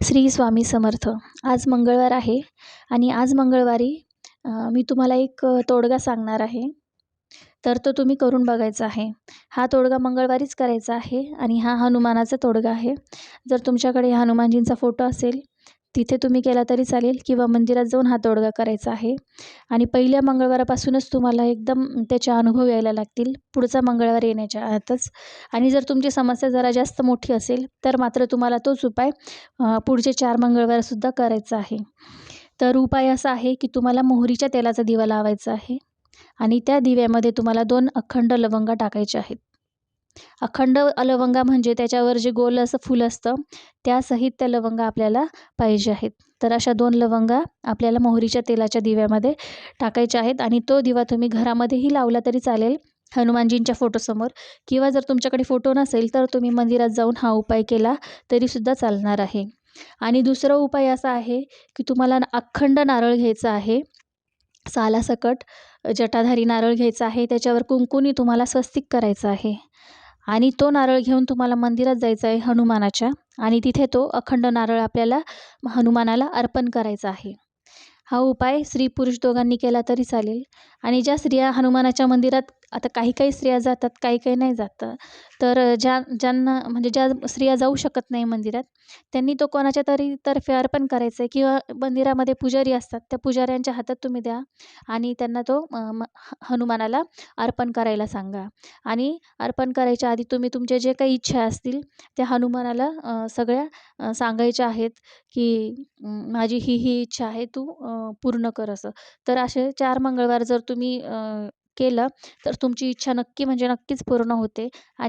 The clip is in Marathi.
श्री स्वामी समर्थ. आज मंगळवार आहे आणि आज मंगळवारी मी तुम्हाला एक तोडगा सांगणार आहे. तर तो तुम्ही करून बघायचा आहे. हा तोडगा मंगळवारीच करायचा आहे आणि हा हनुमानाचा तोडगा आहे. जर तुमच्याकडे हनुमानजींचा फोटो असेल तिथे तुम्ही केला तरी चालेल किंवा मंदिरात जाऊन हातोडगा करायचा आहे. आणि पहिल्या मंगळवारापासूनच तुम्हाला एकदम त्याचे अनुभव यायला लागतील पुढचा मंगळवार येण्याच्या आतच. आणि जर तुमची समस्या जरा जास्त मोठी असेल तर मात्र तुम्हाला तोच उपाय पुढचे चार मंगळवारसुद्धा करायचा आहे. तर उपाय असा आहे की तुम्हाला मोहरीच्या तेलाचा दिवा लावायचा आहे. आणि त्या दिव्यामध्ये तुम्हाला दोन अखंड लवंगा टाकायच्या आहेत. अखंड लवंगा म्हणजे त्याच्यावर जे गोल असं फूल असतं त्यासहित त्या लवंगा आपल्याला पाहिजे आहेत. तर अशा दोन लवंगा आपल्याला मोहरीच्या तेलाच्या दिव्यामध्ये टाकायच्या आहेत आणि तो दिवा तुम्ही घरामध्येही लावला तरी चालेल हनुमानजींच्या फोटोसमोर किंवा जर तुमच्याकडे फोटो नसेल तर तुम्ही मंदिरात जाऊन हा उपाय केला तरीसुद्धा चालणार आहे. आणि दुसरा उपाय असा आहे की तुम्हाला अखंड नारळ घ्यायचा आहे सालासकट जटाधारी नारळ घ्यायचा आहे त्याच्यावर कुंकुनी तुम्हाला स्वस्तिक करायचं आहे. आणि तो नारळ घेऊन तुम्हाला मंदिरात जायचं आहे हनुमानाच्या. आणि तिथे तो अखंड नारळ आपल्याला हनुमानाला अर्पण करायचा आहे. हा उपाय स्त्री पुरुष दोघांनी केला तरी चालेल. आणि ज्या स्त्रिया हनुमानाच्या मंदिरात आता काही काही स्त्रिया जातात काही काही नाही जात. तर ज्या ज्यांना म्हणजे ज्या स्त्रिया जाऊ शकत नाही मंदिरात त्यांनी तो कोणाच्या तरी तर्फे अर्पण करायचं आहे किंवा मंदिरामध्ये पुजारी असतात त्या पुजाऱ्यांच्या हातात तुम्ही द्या आणि त्यांना तो हनुमानाला अर्पण करायला सांगा. आणि अर्पण करायच्या आधी तुम्ही तुमच्या जे काही इच्छा असतील त्या हनुमानाला सगळ्या सांगायच्या आहेत की माझी ही ही इच्छा आहे तू पूर्ण कर असं. तर असे चार मंगळवार जर तुम्ही केलं तर तुमची इच्छा नक्की म्हणजे नक्कीच पूर्ण होते आणि